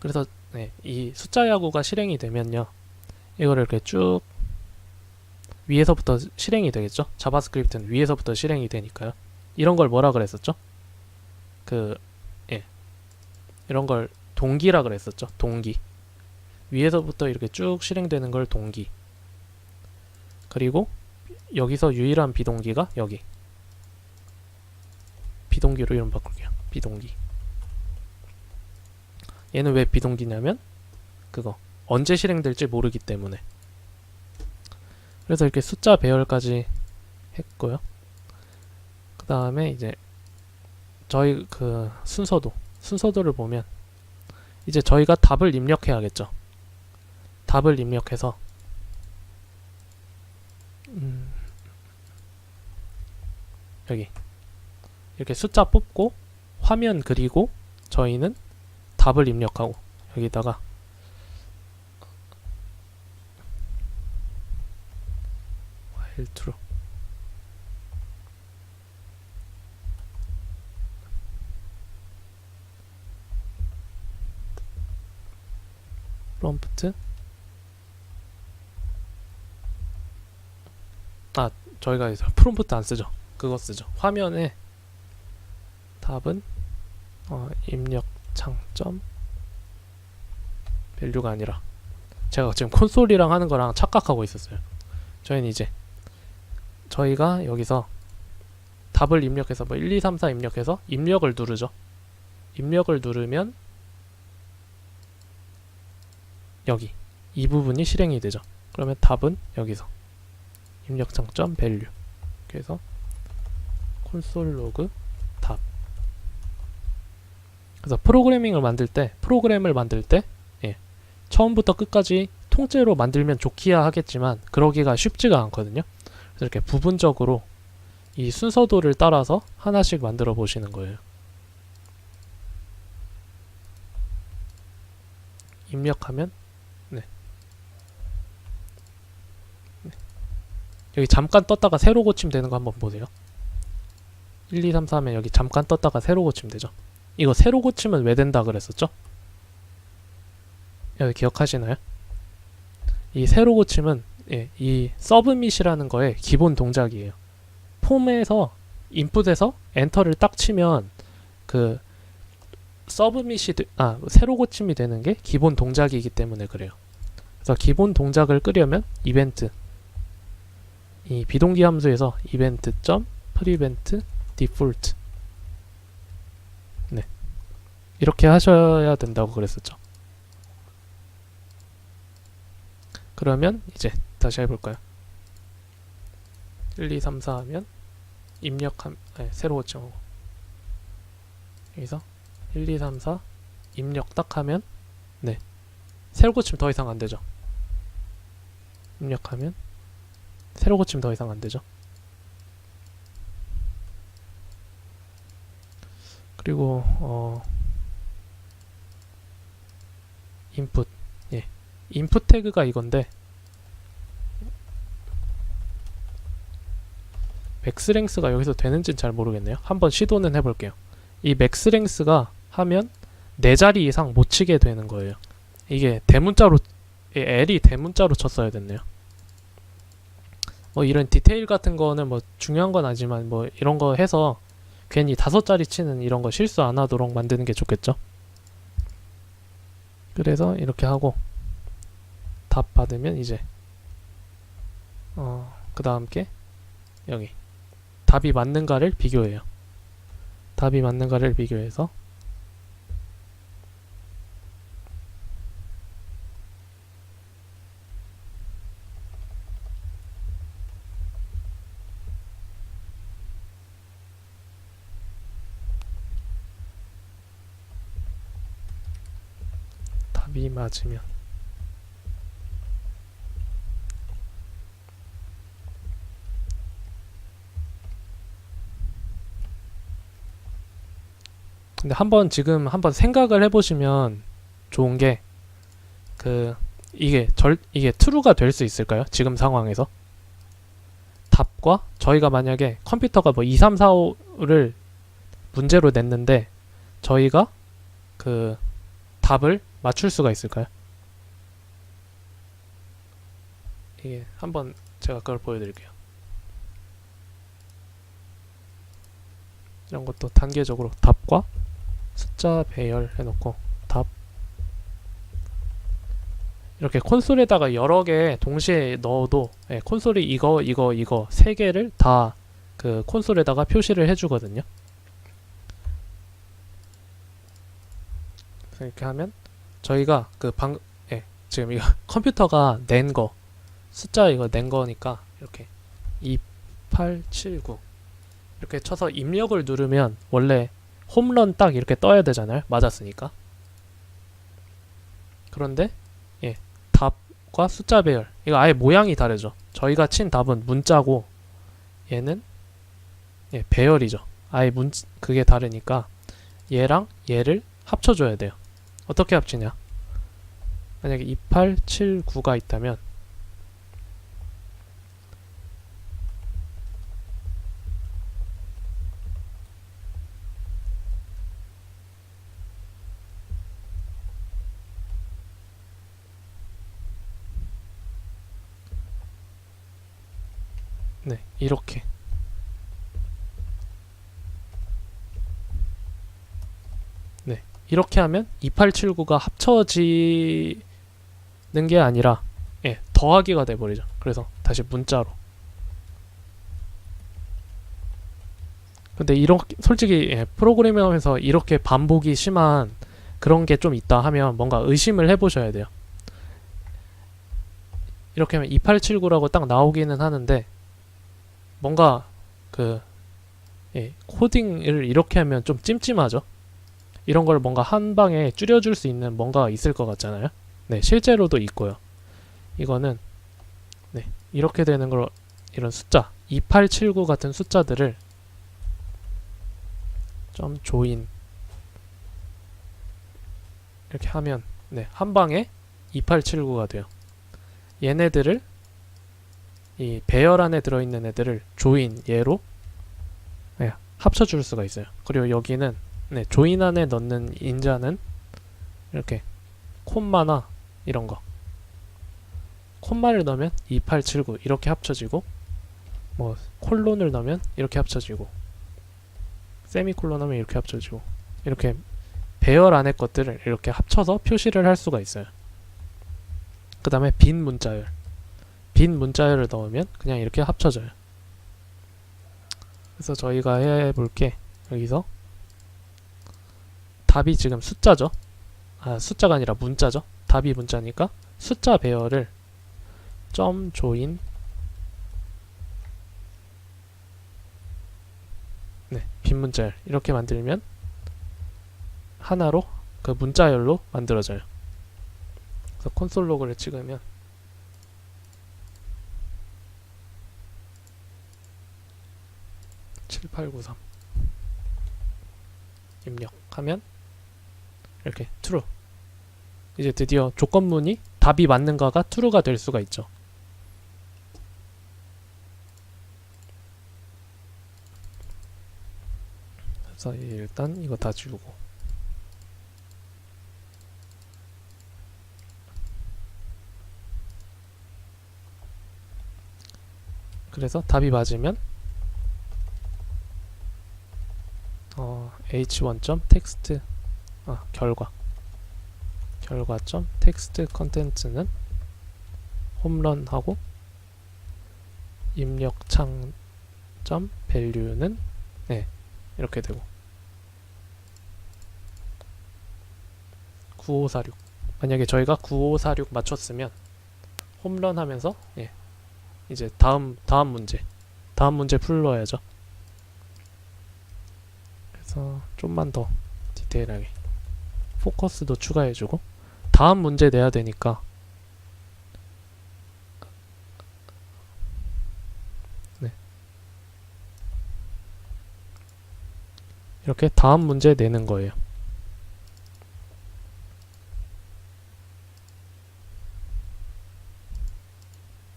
그래서 네, 이 숫자 야구가 실행이 되면요. 이거를 이렇게 쭉 위에서부터 실행이 되겠죠. 자바스크립트는 위에서부터 실행이 되니까요. 이런 걸 뭐라 그랬었죠? 그 예. 이런 걸 동기라 그랬었죠. 동기. 위에서부터 이렇게 쭉 실행되는 걸 동기. 그리고 여기서 유일한 비동기가 여기. 비동기로 이름 바꿀게요. 비동기. 얘는 왜 비동기냐면 그거 언제 실행될지 모르기 때문에. 그래서 이렇게 숫자 배열까지 했고요. 그 다음에 이제 저희 그 순서도 순서도를 보면 이제 저희가 답을 입력해야겠죠. 답을 입력해서 음, 여기 이렇게 숫자 뽑고 화면 그리고 저희는 답을 입력하고 여기다가. While true 프롬프트 아 저희가 프롬프트 안 쓰죠. 그거 쓰죠. 화면에 답은 어, 입력 창점? 밸류가 아니라. 제가 지금 콘솔이랑 하는 거랑 착각하고 있었어요. 저희는 이제 저희가 여기서 답을 입력해서 뭐 1, 2, 3, 4 입력해서 입력을 누르죠. 입력을 누르면 여기 이 부분이 실행이 되죠. 그러면 답은 여기서 입력 창점 밸류. 그래서 콘솔 로그 답 그래서 프로그래밍을 만들 때 프로그램을 만들 때 예, 처음부터 끝까지 통째로 만들면 좋기야 하겠지만 그러기가 쉽지가 않거든요. 그래서 이렇게 부분적으로 이 순서도를 따라서 하나씩 만들어 보시는 거예요. 입력하면 네. 네. 여기 잠깐 떴다가 새로 고침 되는 거 한번 보세요. 1, 2, 3, 4 하면 여기 잠깐 떴다가 새로 고침 되죠 이거 새로 고치면 왜 된다 그랬었죠? 여기 기억하시나요? 이 새로 고침은 예, 이 서브밋이라는 거의 기본 동작이에요. 폼에서 인풋에서 엔터를 딱 치면 그 서브밋이 되, 아 새로 고침이 되는 게 기본 동작이기 때문에 그래요. 그래서 기본 동작을 끄려면 이벤트 이 비동기 함수에서 이벤트 점 프리벤트 디폴트 네 이렇게 하셔야 된다고 그랬었죠. 그러면 이제 다시 해볼까요? 1, 2, 3, 4 하면 입력함 네, 새로 고침하고 여기서 1, 2, 3, 4 입력 딱 하면 네 새로 고침 더 이상 안 되죠. 입력하면 새로 고침 더 이상 안 되죠. 그리고 어 인풋 예 인풋 태그가 이건데 맥스랭스가 여기서 되는지는 잘 모르겠네요. 한번 시도는 해볼게요. 이 맥스랭스가 하면 4자리 이상 못 치게 되는 거예요. 이게 대문자로 이 L이 대문자로 쳤어야 됐네요. 뭐 이런 디테일 같은 거는 뭐 중요한 건 아니지만 뭐 이런 거 해서 괜히 다섯 자리 치는 이런 거 실수 안 하도록 만드는 게 좋겠죠. 그래서 이렇게 하고 답 받으면 이제 어, 그 다음 게 여기 답이 맞는가를 비교해요. 답이 맞는가를 비교해서 답이 맞으면 근데 한번 지금 한번 생각을 해보시면 좋은 게 그 이게 절 이게 true가 될 수 있을까요? 지금 상황에서 답과 저희가 만약에 컴퓨터가 뭐 2, 3, 4, 5를 문제로 냈는데 저희가 그 답을 맞출 수가 있을까요? 이게 한번 제가 그걸 보여드릴게요. 이런 것도 단계적으로 답과 숫자 배열 해놓고 답 이렇게 콘솔에다가 여러 개 동시에 넣어도 예, 콘솔이 이거 이거 이거 세 개를 다 그 콘솔에다가 표시를 해주거든요. 이렇게 하면 저희가 그 방, 예, 지금 이거 컴퓨터가 낸 거, 숫자 이거 낸 거니까 이렇게 2879 이렇게 쳐서 입력을 누르면 원래 홈런 딱 이렇게 떠야 되잖아요. 맞았으니까. 그런데 예, 답과 숫자 배열 이거 아예 모양이 다르죠. 저희가 친 답은 문자고 얘는 예, 배열이죠. 아예 문 그게 다르니까 얘랑 얘를 합쳐줘야 돼요. 어떻게 합치냐? 만약에 2879가 있다면 네, 이렇게 네, 이렇게 하면 2879가 합쳐지는 게 아니라 예, 더하기가 돼 버리죠. 그래서 다시 문자로. 근데 이렇게 솔직히 예, 프로그래밍 하면서 이렇게 반복이 심한 그런 게 좀 있다 하면 뭔가 의심을 해 보셔야 돼요. 이렇게 하면 2879라고 딱 나오기는 하는데 뭔가 그 예, 코딩을 이렇게 하면 좀 찜찜하죠. 이런 걸 뭔가 한 방에 줄여줄 수 있는 뭔가가 있을 것 같잖아요. 네, 실제로도 있고요. 이거는 네, 이렇게 되는 걸 이런 숫자 2879 같은 숫자들을 점 조인 이렇게 하면 네, 한 방에 2879가 돼요. 얘네들을 이 배열 안에 들어있는 애들을 조인 얘로 네, 합쳐줄 수가 있어요. 그리고 여기는 네, 조인 안에 넣는 인자는 이렇게 콤마나 이런 거 콤마를 넣으면 2879 이렇게 합쳐지고 뭐 콜론을 넣으면 이렇게 합쳐지고 세미콜론 하면 이렇게 합쳐지고 이렇게 배열 안의 것들을 이렇게 합쳐서 표시를 할 수가 있어요. 그 다음에 빈 문자열 빈 문자열을 넣으면 그냥 이렇게 합쳐져요. 그래서 저희가 해볼 게 여기서 답이 지금 숫자죠. 아, 숫자가 아니라 문자죠. 답이 문자니까 숫자 배열을 점 조인 네, 빈 문자열 이렇게 만들면 하나로 그 문자열로 만들어져요. 그래서 콘솔 로그를 찍으면 (7893) 입력하면 이렇게 true 이제 드디어 조건문이 답이 맞는가가 true가 될 수가 있죠. 그래서 일단 이거 다 지우고 그래서 답이 맞으면 어, h1. 아, 결과. 결과점 텍스트 컨텐츠는 홈런하고 입력창 점 밸류는 네 이렇게 되고. 9546 만약에 저희가 9546 맞췄으면 홈런 하면서 예 이제 다음 다음 문제. 다음 문제 풀러야죠. 그래서 좀만 더 디테일하게 포커스도 추가해주고 다음 문제 내야 되니까 네. 이렇게 다음 문제 내는 거예요.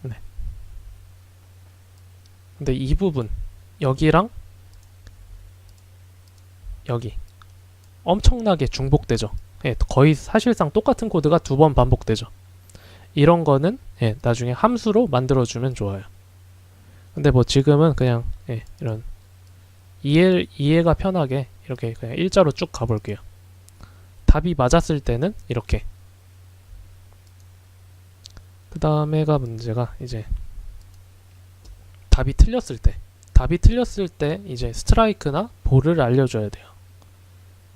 네. 근데 이 부분 여기랑 여기 엄청나게 중복되죠. 예, 거의 사실상 똑같은 코드가 두 번 반복되죠. 이런 거는 예, 나중에 함수로 만들어주면 좋아요. 근데 뭐 지금은 그냥 예, 이런 이해 이해가 편하게 이렇게 그냥 일자로 쭉 가볼게요. 답이 맞았을 때는 이렇게. 그 다음에가 문제가 이제 답이 틀렸을 때. 답이 틀렸을 때 이제 스트라이크나 볼을 알려줘야 돼요.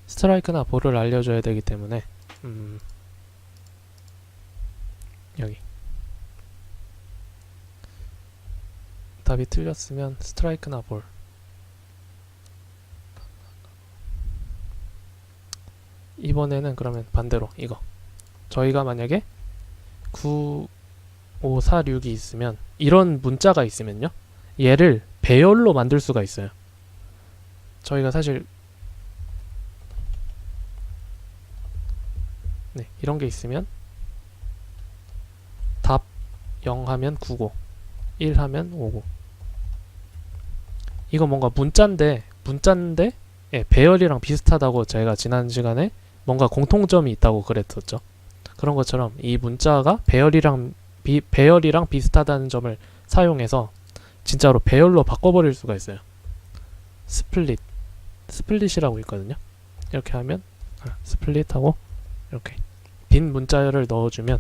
스트라이크나 볼을 알려줘야 되기 때문에 음, 여기. 답이 틀렸으면 스트라이크나 볼. 이번에는 그러면 반대로 이거. 저희가 만약에 9 5 4 6이 있으면 이런 문자가 있으면요. 얘를 배열로 만들 수가 있어요. 저희가 사실 네, 이런 게 있으면 답 0 하면 9고 1 하면 5고 이거 뭔가 문자인데 문자인데 예, 배열이랑 비슷하다고 제가 지난 시간에 뭔가 공통점이 있다고 그랬었죠. 그런 것처럼 이 문자가 배열이랑 비, 배열이랑 비슷하다는 점을 사용해서 진짜로 배열로 바꿔버릴 수가 있어요. 스플릿 스플릿이라고 있거든요. 이렇게 하면 아, 스플릿하고 이렇게 빈 문자열을 넣어주면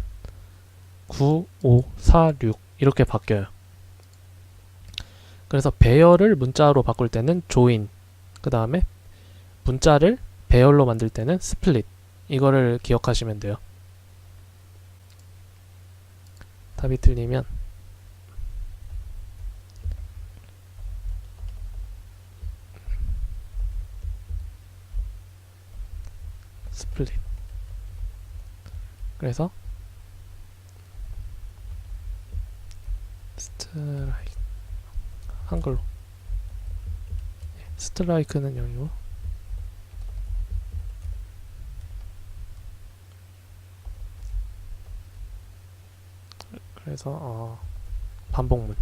9, 5, 4, 6 이렇게 바뀌어요. 그래서 배열을 문자로 바꿀 때는 조인 그 다음에 문자를 배열로 만들 때는 스플릿 이거를 기억하시면 돼요. 답이 틀리면 스플릿 그래서 스트라이크 한글로. 예, 스트라이크는 여기고 그래서 어, 반복문